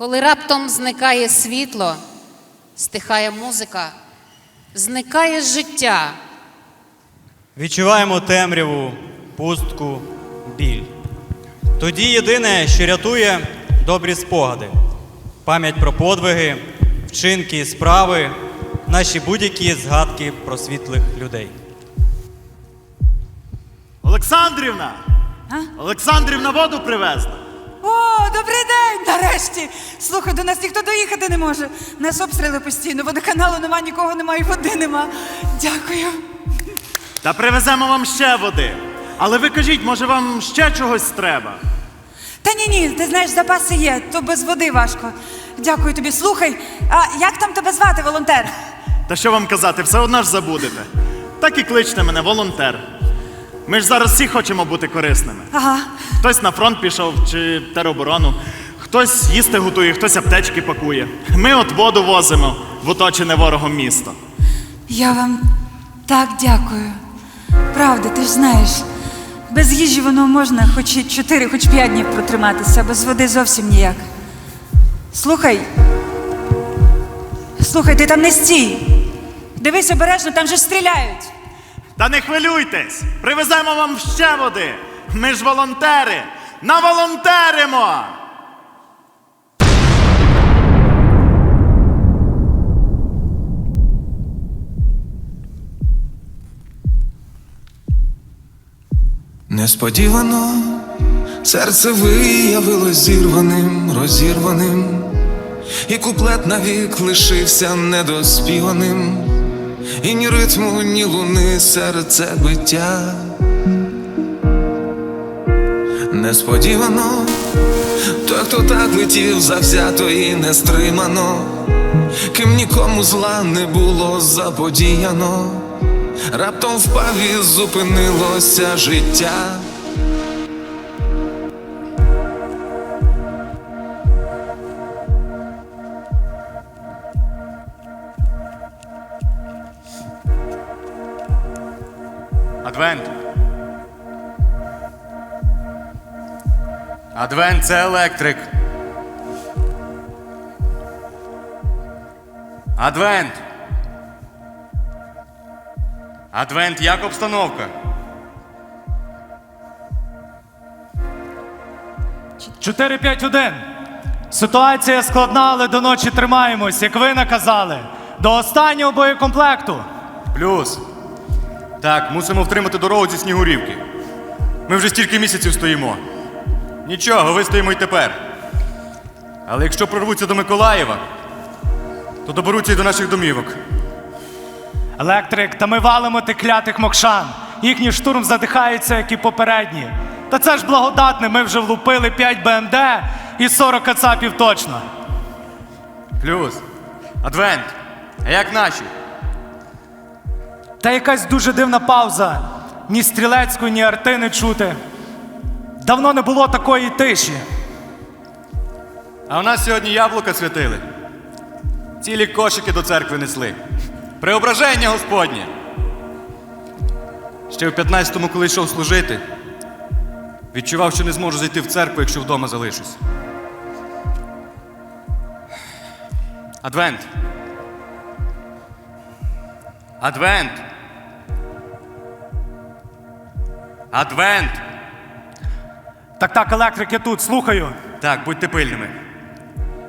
Коли раптом зникає світло, стихає музика, зникає життя. Відчуваємо темряву, пустку, біль. Тоді єдине, що рятує добрі спогади, пам'ять про подвиги, вчинки і справи, наші будь-які згадки про світлих людей. Олександрівна! Олександрівна воду привезла. Добрий день! Нарешті! Слухай, до нас ніхто доїхати не може. Нас обстріли постійно, водоканалу нема, нікого нема і води нема. Дякую. Та привеземо вам ще води. Але ви кажіть, може вам ще чогось треба? Та ні, ні, ти знаєш, запаси є, то без води важко. Дякую тобі. Слухай, а як там тебе звати, волонтер? Та що вам казати, все одно ж забудете. Так і кличте мене, волонтер. Ми ж зараз всі хочемо бути корисними. Ага. Хтось на фронт пішов чи тероборону, хтось їсти готує, хтось аптечки пакує. Ми от воду возимо в оточене ворогом місто. Я вам так дякую. Правда, ти ж знаєш, без їжі воно можна хоч і чотири, хоч п'ять днів протриматися, без води зовсім ніяк. Слухай. Слухай, ти там не стій. Дивись обережно, там же стріляють. Та не хвилюйтесь! Привеземо вам ще води! Ми ж волонтери! Наволонтеримо! Несподівано серце виявилось зірваним, розірваним, і куплет навік лишився недоспіваним, і ні ритму, ні луни серце биття. Несподівано, той, хто так летів завзято і нестримано, ким нікому зла не було заподіяно. Раптом впав і зупинилося життя. Адвент. Адвент це електрик. Адвент. Адвент, як обстановка? Чотири п'ять один. Ситуація складна, але до ночі тримаємось, як ви наказали. До останнього боєкомплекту. Плюс. Так, мусимо втримати дорогу зі Снігурівки. Ми вже стільки місяців стоїмо. Нічого, вистоїмо й тепер. Але якщо прорвуться до Миколаєва, то доберуться й до наших домівок. Електрик, та ми валимо тих клятих мокшан. Їхній штурм задихається, як і попередні. Та це ж благодатне, ми вже влупили 5 БМД і 40 кацапів точно. Плюс. Адвент. А як наші? Та якась дуже дивна пауза. Ні стрілецької, ні арти не чути. Давно не було такої тиші. А у нас сьогодні яблука святили. Цілі кошики до церкви несли. Преображення Господнє. Ще в 15-му, коли йшов служити, відчував, що не зможу зайти в церкву, якщо вдома залишусь. Адвент. Адвент. Адвент. Так, так, електрик, я тут, слухаю. Так, будьте пильними.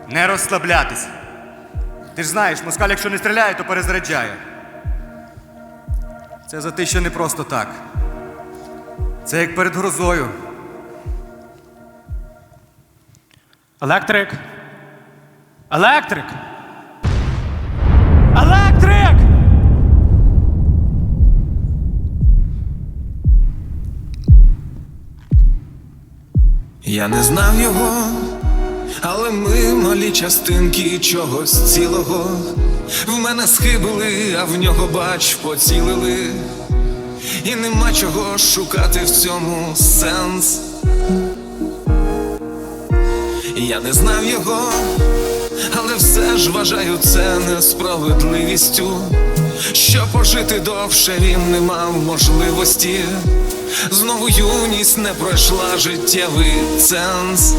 Не розслаблятись. Ти ж знаєш, москаль, якщо не стріляє, то перезаряджає. Це за те, що не просто так. Це як перед грозою. Електрик. Електрик. Електрик! Я не знав його, але ми малі частинки чогось цілого. В мене схибили, а в нього бач поцілили. І нема чого шукати в цьому сенс. Я не знав його, але все ж вважаю це несправедливістю. Що пожити довше він не мав можливості. Знову юність не пройшла життєвий ценз.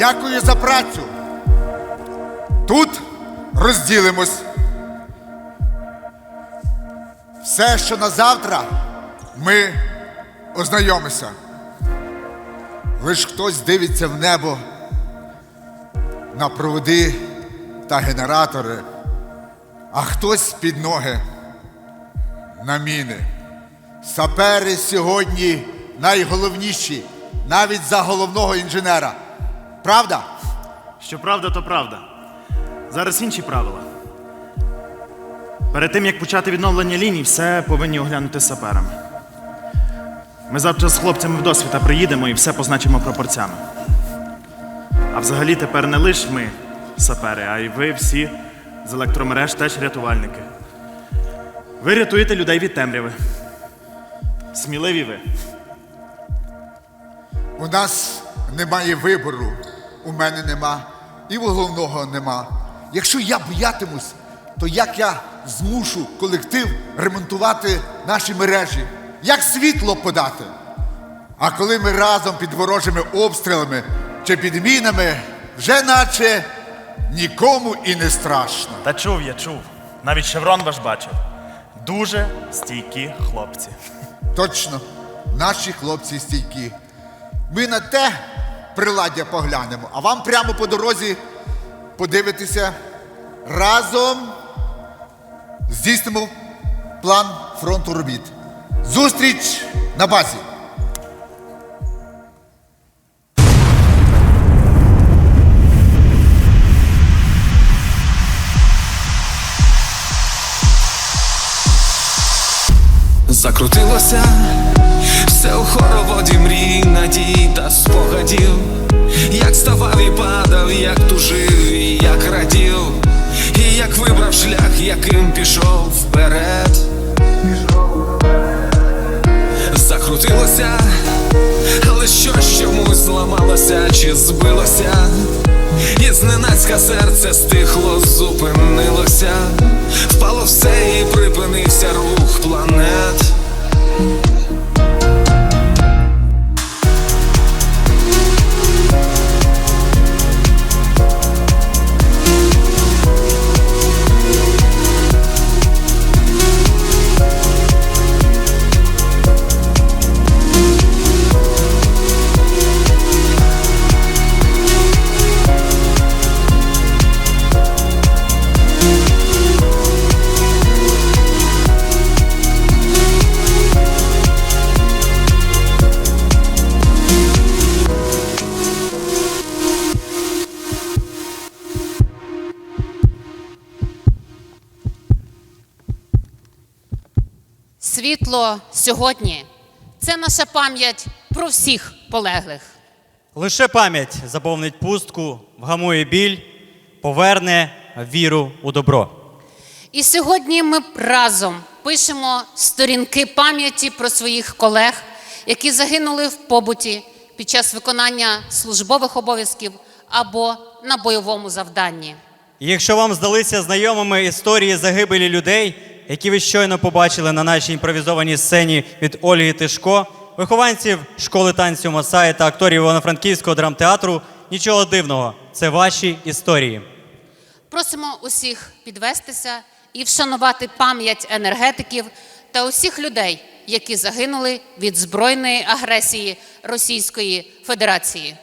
Дякую за працю. Тут розділимось. Все, що на завтра, ми ознайомимося. Лиш хтось дивиться в небо на проводи та генератори, а хтось під ноги на міни. Сапери сьогодні найголовніші, навіть за головного інженера. Правда? Що правда, то правда. Зараз інші правила. Перед тим, як почати відновлення ліній, все повинні оглянути саперами. Ми завтра з хлопцями в досвіта приїдемо і все позначимо пропорцями. А взагалі тепер не лише ми сапери, а й ви всі з електромереж теж рятувальники. Ви рятуєте людей від темряви. Сміливі ви. У нас немає вибору, у мене нема, і у головного нема. Якщо я боятимусь, то як я змушу колектив ремонтувати наші мережі? Як світло подати? А коли ми разом під ворожими обстрілами чи під мінами, вже наче нікому і не страшно. Та чув я, чув. Навіть шеврон ваш бачив. Дуже стійкі хлопці. Точно, наші хлопці стійкі. Ми на те приладдя поглянемо, а вам прямо по дорозі подивитися разом здійснимо план фронту робіт. Зустріч на базі. Закрутилося хороводі мрій, надій та спогадів, як ставав і падав, як тужив, і як радів, і як вибрав шлях, яким пішов вперед. Закрутилося, але щось чомусь зламалося чи збилося, і зненацька серце стихло, зупинилося, впало все і припинився рух Світло сьогодні це наша пам'ять про всіх полеглих. Лише пам'ять заповнить пустку, вгамує біль, поверне віру у добро. І сьогодні ми разом пишемо сторінки пам'яті про своїх колег, які загинули в побуті під час виконання службових обов'язків або на бойовому завданні. І якщо вам здалися знайомими історії загибелі людей, які ви щойно побачили на нашій імпровізованій сцені від Ольги Тишко, вихованців школи танцю Масаї та акторів Івано-Франківського драмтеатру, нічого дивного, це ваші історії. Просимо усіх підвестися і вшанувати пам'ять енергетиків та усіх людей, які загинули від збройної агресії Російської Федерації.